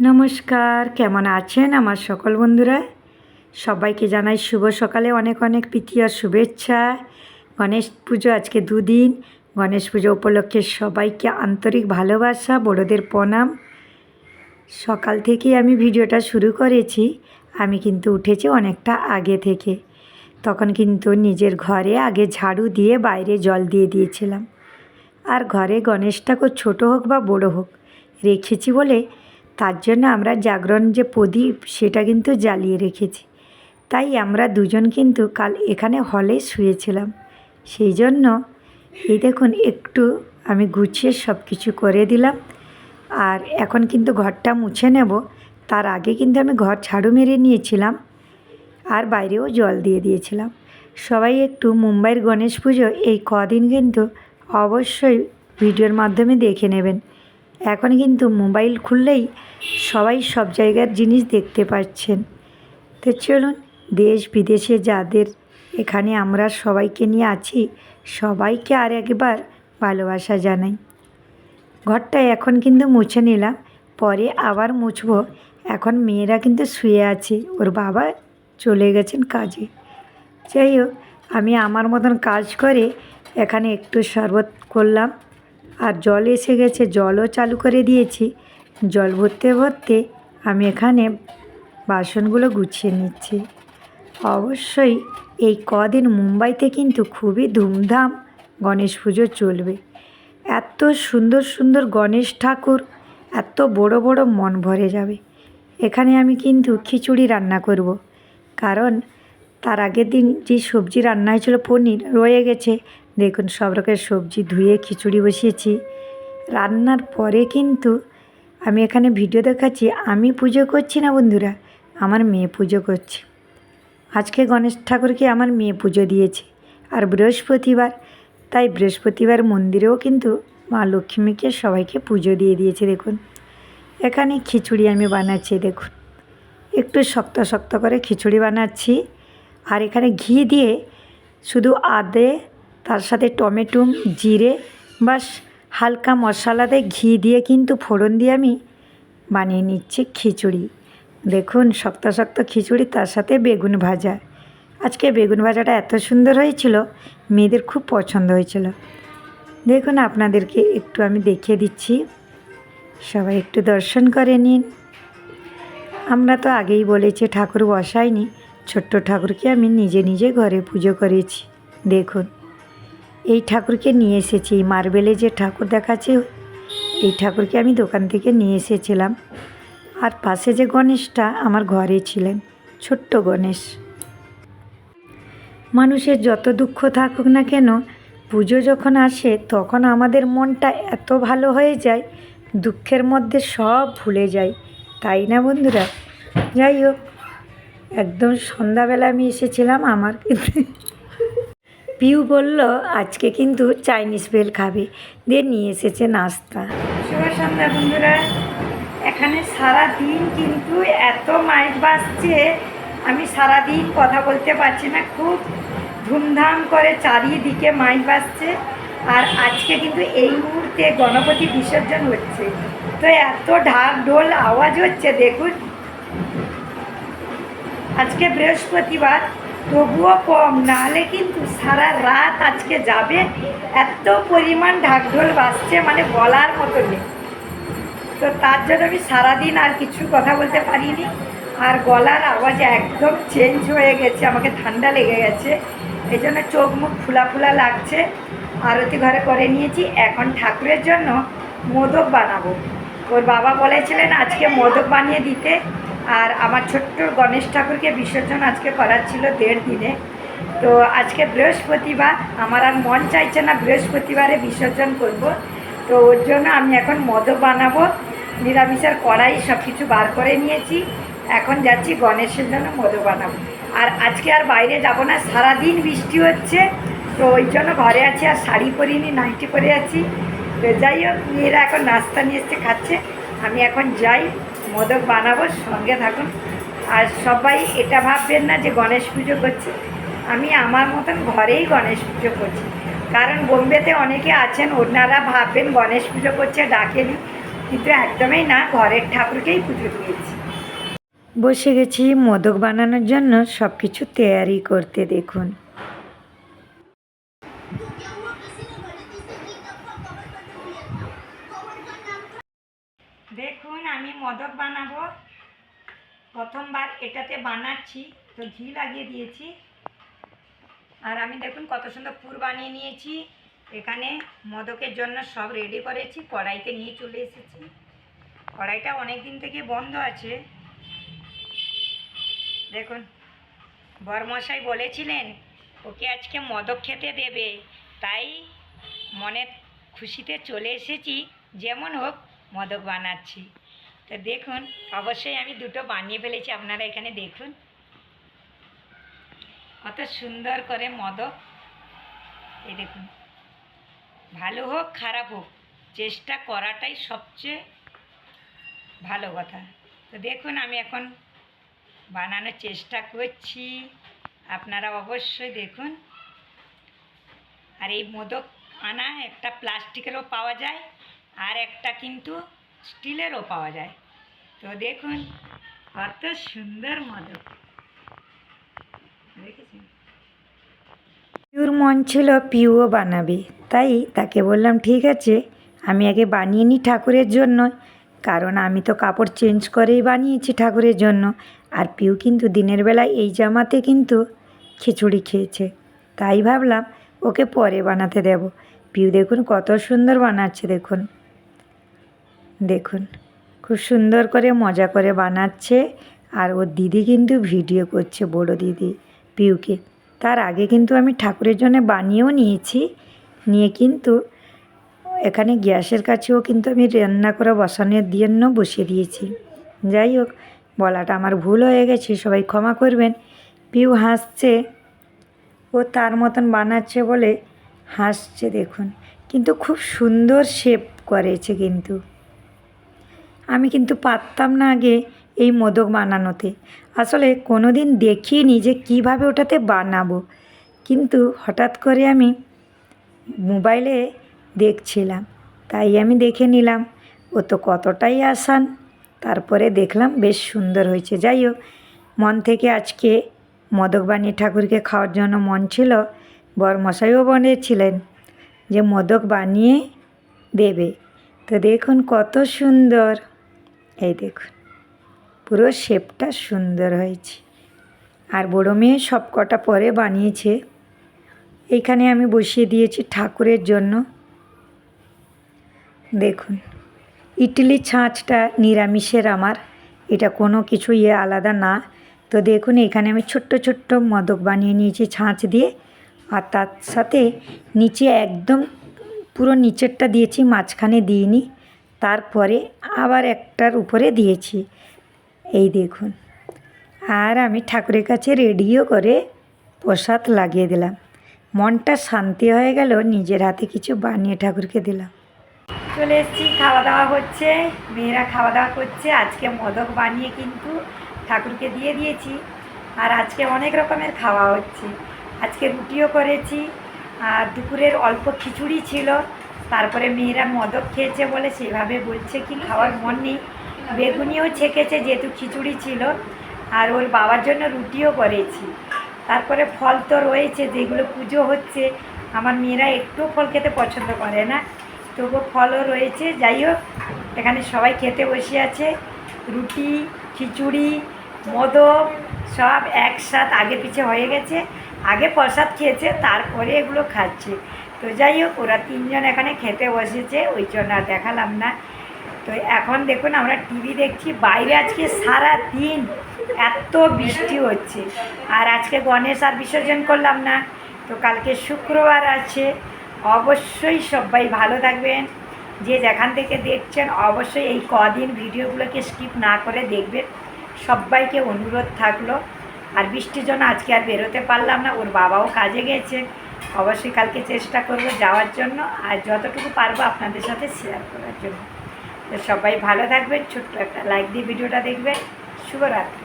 নমস্কার, কেমন আছেন আমার সকল বন্ধুরা? সবাইকে জানাই শুভ সকালে, অনেক অনেক প্রীতি আর শুভেচ্ছা। গণেশ পুজো আজকে দুদিন। গণেশ পুজো উপলক্ষে সবাইকে আন্তরিক ভালোবাসা, বড়োদের প্রণাম। সকাল থেকেই আমি ভিডিওটা শুরু করেছি, আমি কিন্তু উঠেছি অনেকটা আগে থেকে। তখন কিন্তু নিজের ঘরে আগে ঝাড়ু দিয়ে বাইরে জল দিয়ে দিয়েছিলাম। আর ঘরে গণেশটা খুব ছোটো হোক বা বড় হোক, রেখেছি বলে তার জন্য আমরা জাগরণ যে প্রদীপ, সেটা কিন্তু জ্বালিয়ে রেখেছি। তাই আমরা দুজন কিন্তু কাল এখানে হলে শুয়েছিলাম। সেই জন্য এই দেখুন, একটু আমি গুছিয়ে সব কিছু করে দিলাম। আর এখন কিন্তু ঘরটা মুছে নেব। তার আগে কিন্তু আমি ঘর ঝাড়ু মেরে নিয়েছিলাম আর বাইরেও জল দিয়ে দিয়েছিলাম। সবাই একটু মুম্বাইয়ের গণেশ পুজো এই কদিন কিন্তু অবশ্যই ভিডিওর মাধ্যমে দেখে নেবেন। এখন কিন্তু মোবাইল খুললেই সবাই সব জায়গার জিনিস দেখতে পাচ্ছেন। তো চলুন, দেশ বিদেশে যাদের এখানে আমরা সবাইকে নিয়ে আছি, সবাইকে আর একবার ভালোবাসা জানাই। ঘরটা এখন কিন্তু মুছে নিলাম, পরে আবার মুছবো। এখন মেয়েরা কিন্তু শুয়ে আছে, ওর বাবা চলে গেছেন কাজে। যাই হোক, আমি আমার মতন কাজ করে এখানে একটু শরবত করলাম। আর জল এসে গেছে, জলও চালু করে দিয়েছি। জল ভরতে ভরতে আমি এখানে বাসনগুলো গুছিয়ে নিচ্ছি। অবশ্যই এই কদিন মুম্বাইতে কিন্তু খুবই ধুমধাম গণেশ পুজো চলবে। এত সুন্দর সুন্দর গণেশ ঠাকুর, এত বড় বড় মন ভরে যাবে। এখানে আমি কিন্তু খিচুড়ি রান্না করব। কারণ তার আগের দিন যে সবজি রান্না হয়েছিল, পনির, রয়ে গেছে। দেখুন, সব রকমের সবজি ধুয়ে খিচুড়ি বসিয়েছি। রান্নার পরে কিন্তু আমি এখানে ভিডিও দেখাচ্ছি, আমি পুজো করছি না বন্ধুরা, আমার মেয়ে পুজো করছে। আজকে গণেশ ঠাকুরকে আমার মেয়ে পুজো দিয়েছে, আর বৃহস্পতিবার, তাই বৃহস্পতিবার মন্দিরেও কিন্তু মা লক্ষ্মীকে সবাইকে পুজো দিয়ে দিয়েছে, দেখুন। এখানে খিচুড়ি আমি বানাচ্ছি, দেখুন। একটু শক্ত শক্ত করে খিচুড়ি বানাচ্ছি, আর এখানে ঘি দিয়ে শুধু আদে তার সাথে টমেটো, জিরে বাস হালকা মশলা দিয়ে ঘি দিয়ে কিন্তু ফোড়ন দিয়ে আমি বানিয়ে নিচ্ছি খিচুড়ি। দেখুন শক্ত শক্ত খিচুড়ি, তার সাথে বেগুন ভাজা। আজকে বেগুন ভাজাটা এত সুন্দর হয়েছিল, মেয়েদের খুব পছন্দ হয়েছিল। দেখুন, আপনাদেরকে একটু আমি দেখিয়ে দিচ্ছি। সবাই একটু দর্শন করে নিন। আমরা তো আগেই বলেছি, ঠাকুর বসাইনি ছোট্ট ঠাকুরকে আমি নিজে নিজে ঘরে পুজো করেছি। দেখুন। এই ঠাকুরকে নিয়ে এসেছি। মার্বেলে যে ঠাকুর দেখাচ্ছে, এই ঠাকুরকে আমি দোকান থেকে নিয়ে এসেছিলাম। আর পাশে যে গণেশটা আমার ঘরে ছিলেন, ছোট্ট গণেশ। মানুষের যত দুঃখ থাকুক না কেন, পুজো যখন আসে, তখন আমাদের মনটা এত ভালো হয়ে যায়, দুঃখের মধ্যে সব ভুলে যায়। তাই না বন্ধুরা? যাই হোক, একদম সন্ধ্যাবেলা আমি এসেছিলাম আমার কিন্তু পিউ বলল, আজকে কিন্তু চাইনিজ বেল খাবে। দিয়ে নিয়ে এসেছে নাস্তা। শুভ সন্ধ্যা বন্ধুরা, এখানে সারা দিন কিন্তু এত মাইক বাজছে, আমি সারা দিন কথা বলতে পারছি না। খুব ধুমধাম করে চারিদিকে মাইক বাজছে। আর আজকে কিন্তু এই মুহূর্তে গণপতি বিসর্জন হচ্ছে। তো এত ঢাক ঢোল আওয়াজ হচ্ছে, দেখুন। আজকে বৃহস্পতিবার তবুও কম, নাহলে কিন্তু সারা রাত আজকে যাবে। এত পরিমাণ ঢাকঢোল বাজছে মানে বলার মতো নেই। তো তার জন্য আমি সারাদিন আর কিছু কথা বলতে পারিনি। আর গলার আওয়াজ একদম চেঞ্জ হয়ে গেছে, আমাকে ঠান্ডা লেগে গেছে। এই জন্য চোখ মুখ ফুলা ফুলা লাগছে। আরতি ঘরে করে নিয়েছি, এখন ঠাকুরের জন্য মোদক বানাবো। ওর বাবা বলেছিলেন, আজকে মোদক বানিয়ে দিতে। আর আমার ছোট্ট গণেশ ঠাকুরকে বিসর্জন আজকে করার ছিল দেড় দিনে। তো আজকে বৃহস্পতিবার, আমার আর মন চাইছে না বৃহস্পতিবারে বিসর্জন করব। তো ওর জন্য আমি এখন মদক বানাবো নিরামিষের কড়াই সব কিছু বার করে নিয়েছি। এখন যাচ্ছি গণেশের জন্য মদক বানাবো। আর আজকে আর বাইরে যাব না, সারাদিন বৃষ্টি হচ্ছে, তো ওই জন্য ঘরে আছি আর শাড়ি পরিনি, নাইটি পরে আছি। তো যাই হোক, মেয়েরা এখন নাস্তা নিয়ে এসছে, খাচ্ছে। আমি এখন যাই। মোদক বানাবো, সঙ্গে থাকুন। আর সবাই এটা ভাববেন না যে গণেশ পুজো করছি। আমি আমার মতন ঘরেই গণেশ পুজো করছি। কারণ বোম্বেতে অনেকে আছেন, ওনারা ভাববেন গণেশ পুজো করছে, ডাকেনি। কিন্তু একদমই না, ঘরের ঠাকুরকেই পুজো দিয়েছি। বসে গেছি মোদক বানানোর জন্য সব কিছু তৈয়ারি করতে দেখুন। দেখুন, আমি মদক বানাবো। প্রথমবার এটাতে বানাচ্ছি। তো ঘি লাগিয়ে দিয়েছি। আর আমি দেখুন কত সুন্দর পুর বানিয়ে নিয়েছি। এখানে মদকের জন্য সব রেডি করেছি। কড়াইতে নিয়ে চলে এসেছি। কড়াইটা অনেক দিন থেকে বন্ধ আছে। দেখুন, বরমশাই বলেছিলেন, ওকে আজকে মদক খেতে দেবে। তাই মনের খুশিতে চলে এসেছি। যেমন হোক মদক বানাচ্ছি। তো দেখুন, অবশ্যই আমি দুটো বানিয়ে ফেলেছি, আপনারা এখানে দেখুন। কত সুন্দর করে মদক। এই দেখুন। ভালো হোক, খারাপ হোক, চেষ্টা করাটাই সবচেয়ে ভালো কথা। তো দেখুন, আমি এখন বানানোর চেষ্টা করছি। আপনারা অবশ্যই দেখুন। আর এই মোদক আনা একটা প্লাস্টিকেরও পাওয়া যায়। আর একটা কিন্তু স্টিলেরও পাওয়া যায়। তো দেখুন, কত সুন্দর দেখেছেন? পিউর মন ছিল পিউও বানাবে। তাই তাকে বললাম, ঠিক আছে, আমি আগে বানিয়ে নিই ঠাকুরের জন্য। কারণ আমি তো কাপড় চেঞ্জ করেই বানিয়েছি ঠাকুরের জন্য। আর পিউ কিন্তু দিনের বেলায় এই জামাতে কিন্তু খিচুড়ি খেয়েছে। তাই ভাবলাম, ওকে পরে বানাতে দেব। পিউ দেখুন, কত সুন্দর বানাচ্ছে, দেখুন। দেখুন, খুব সুন্দর করে মজা করে বানাচ্ছে। আর ওর দিদি কিন্তু ভিডিও করছে, বড় দিদি, পিউকে। তার আগে কিন্তু আমি ঠাকুরের জন্য বানিয়েও নিয়েছি। নিয়ে কিন্তু এখানে গ্যাসের কাছেও কিন্তু আমি রান্না করে বসানোর জন্য বসিয়ে দিয়েছি। যাই হোক, বলাটা আমার ভুল হয়ে গেছে, সবাই ক্ষমা করবেন। পিউ হাসছে, ও তার মতন বানাচ্ছে বলে হাসছে, দেখুন। কিন্তু খুব সুন্দর শেপ করেছে কিন্তু। আমি কিন্তু পারতাম না আগে এই মোদক বানানোতে। আসলে কোনো দিন দেখিনি যে কীভাবে ওটাতে বানাবো। কিন্তু হঠাৎ করে আমি মোবাইলে দেখছিলাম। তাই আমি দেখে নিলাম, ও তো কতটাই আসান। তারপরে দেখলাম বেশ সুন্দর হয়েছে। যাই হোক, মন থেকে আজকে মোদক বানিয়ে ঠাকুরকে খাওয়ার জন্য মন ছিল, বরমশাইও বলেছিলেন যে মোদক বানিয়ে দেবে। তো দেখুন কত সুন্দর। এই দেখুন, পুরো শেপটা সুন্দর হয়েছে। আর বড়ো মেয়ে সব কটা পরে বানিয়েছে। এইখানে আমি বসিয়ে দিয়েছি ঠাকুরের জন্য। দেখুন, ইডলি ছাঁচটা নিরামিষের আমার। এটা কোনো কিছু ইয়ে আলাদা না। তো দেখুন, এখানে আমি ছোট্ট ছোট্ট মদক বানিয়ে নিয়েছি ছাঁচ দিয়ে। আর তার সাথে নিচে একদম পুরো নিচেরটা দিয়েছি, মাঝখানে দিইনি। তারপরে আবার একটার উপরে দিয়েছি। এই দেখুন। আর আমি ঠাকুরের কাছে রেডিও করে প্রসাদ লাগিয়ে দিলাম। মনটা শান্তি হয়ে গেল, নিজের হাতে কিছু বানিয়ে ঠাকুরকে দিলাম। চলে এসেছি খাওয়া দাওয়া হচ্ছে। মেয়েরা খাওয়া দাওয়া করছে। আজকে মদক বানিয়ে কিন্তু ঠাকুরকে দিয়ে দিয়েছি। আর আজকে অনেক রকমের খাওয়া হচ্ছে। আজকে রুটিও করেছি। আর দুপুরের অল্প খিচুড়ি ছিল। তারপরে মেয়েরা মদক খেয়েছে বলে সেভাবে বলছে কি খাওয়ার মন নেই। বেগুনিও ছেঁকেছে যেহেতু খিচুড়ি ছিল। আর ওর বাবার জন্য রুটিও করেছি। তারপরে ফল তো রয়েছে, যেগুলো পুজো হচ্ছে। আমার মেয়েরা একটু ফল খেতে পছন্দ করে না। তবুও ফলও রয়েছে। যাই হোক, এখানে সবাই খেতে বসে আছে। রুটি, খিচুড়ি, মদক, সব একসাথ আগে পিছে হয়ে গেছে। আগে প্রসাদ খেয়েছে, তারপরে এগুলো খাচ্ছে। তো যাই হোক ওরা তিনজন এখানে খেতে বসেছে, ওই জন্য আর দেখালাম না। তো এখন দেখুন, আমরা টিভি দেখছি, বাইরে আজকে সারা দিন এত বৃষ্টি হচ্ছে। আর আজকে গণেশ আর বিসর্জন করলাম না, তো কালকে শুক্রবার আছে। অবশ্যই সবাই ভালো থাকবেন। যে যেখান থেকে দেখছেন, অবশ্যই এই কদিন ভিডিওগুলোকে স্কিপ না করে দেখবেন। সবাইকে অনুরোধ থাকল। আর বৃষ্টির জন্য আজকে আর বেরোতে পারলাম না, ওর বাবাও কাজে গেছে। অবশ্যই কালকে চেষ্টা করব যাওয়ার জন্য, আর যতটুকু পারব আপনাদের সাথে শেয়ার করার জন্য। তো সবাই ভালো থাকবেন, ছোট্ট একটা লাইক দিয়ে ভিডিওটা দেখবেন। শুভরাত্রি।